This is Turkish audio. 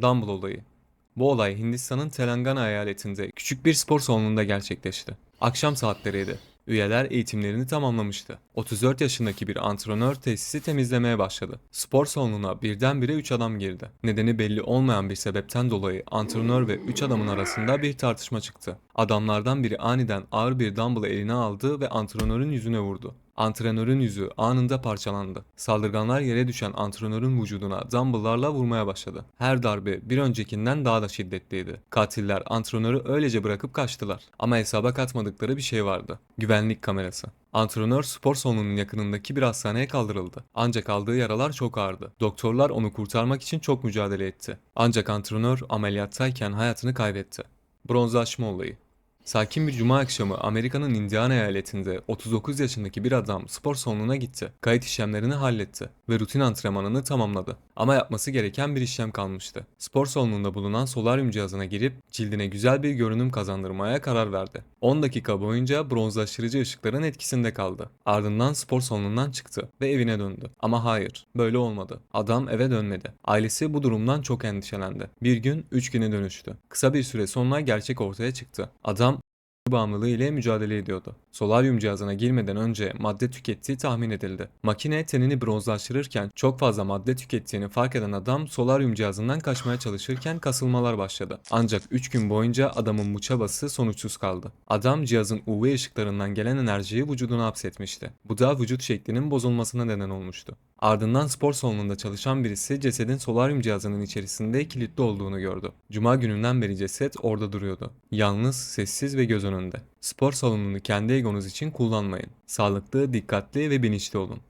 Dumble olayı. Bu olay Hindistan'ın Telangana eyaletinde küçük bir spor salonunda gerçekleşti. Akşam saatleriydi. Üyeler eğitimlerini tamamlamıştı. 34 yaşındaki bir antrenör tesisi temizlemeye başladı. Spor salonuna birdenbire 3 adam girdi. Nedeni belli olmayan bir sebepten dolayı antrenör ve 3 adamın arasında bir tartışma çıktı. Adamlardan biri aniden ağır bir dumbbell'ı eline aldı ve antrenörün yüzüne vurdu. Antrenörün yüzü anında parçalandı. Saldırganlar yere düşen antrenörün vücuduna dumbbell'larla vurmaya başladı. Her darbe bir öncekinden daha da şiddetliydi. Katiller antrenörü öylece bırakıp kaçtılar. Ama hesaba katmadıkları bir şey vardı. Güvenlik kamerası. Antrenör spor salonunun yakınındaki bir hastaneye kaldırıldı. Ancak aldığı yaralar çok ağırdı. Doktorlar onu kurtarmak için çok mücadele etti. Ancak antrenör ameliyattayken hayatını kaybetti. Bronzlaşma olayı. Sakin bir cuma akşamı Amerika'nın Indiana eyaletinde 39 yaşındaki bir adam spor salonuna gitti. Kayıt işlemlerini halletti ve rutin antrenmanını tamamladı. Ama yapması gereken bir işlem kalmıştı. Spor salonunda bulunan solaryum cihazına girip cildine güzel bir görünüm kazandırmaya karar verdi. 10 dakika boyunca bronzlaştırıcı ışıkların etkisinde kaldı. Ardından spor salonundan çıktı ve evine döndü. Ama hayır, böyle olmadı. Adam eve dönmedi. Ailesi bu durumdan çok endişelendi. Bir gün 3 güne dönüştü. Kısa bir süre sonra gerçek ortaya çıktı. Adam bağımlılığı ile mücadele ediyordu. Solaryum cihazına girmeden önce madde tükettiği tahmin edildi. Makine tenini bronzlaştırırken çok fazla madde tükettiğini fark eden adam solaryum cihazından kaçmaya çalışırken kasılmalar başladı. Ancak 3 gün boyunca adamın bu çabası sonuçsuz kaldı. Adam cihazın UV ışıklarından gelen enerjiyi vücuduna hapsetmişti. Bu da vücut şeklinin bozulmasına neden olmuştu. Ardından spor salonunda çalışan birisi cesedin solaryum cihazının içerisinde kilitli olduğunu gördü. Cuma gününden beri ceset orada duruyordu. Yalnız, sessiz ve göz önünde. Spor salonunu kendi egonuz için kullanmayın. Sağlıklı, dikkatli ve bilinçli olun.